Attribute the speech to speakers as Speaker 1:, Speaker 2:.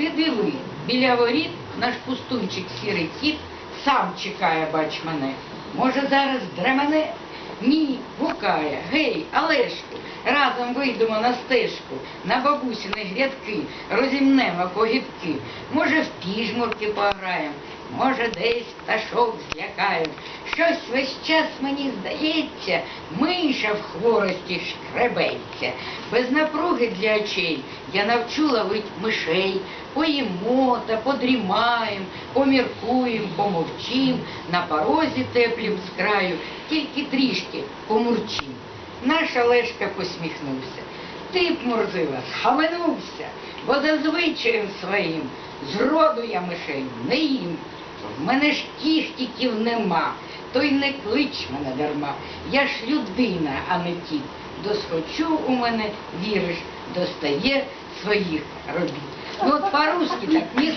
Speaker 1: ти диви, біля воріт наш пустунчик сірий кіт сам чекає, бач мене. Може, зараз дремене? Ні, гукає, гей, Олешку, разом вийдемо на стежку, на бабусіни грядки, розімнемо когітки. Може, в піжмурки пограєм, може, десь пташок злякаєм. Щось весь час мені здається, миша в хворості шкребеться. Без напруги для очей я навчу ловить мишей, поїмо та подрімаєм, поміркуєм, помовчим, на порозі теплім з краю, тільки трішки помурчим. Наш Олешка посміхнувся. Ти б, Мурзила, схаменувся, бо за звичаєм своїм зроду я мишей не їм. В мене ж кіхтіків нема, то й не клич мене дарма. Я ж людина, а не ті. Досхочу у мене, віриш, достає своїх робіт. Ну от по-русски так не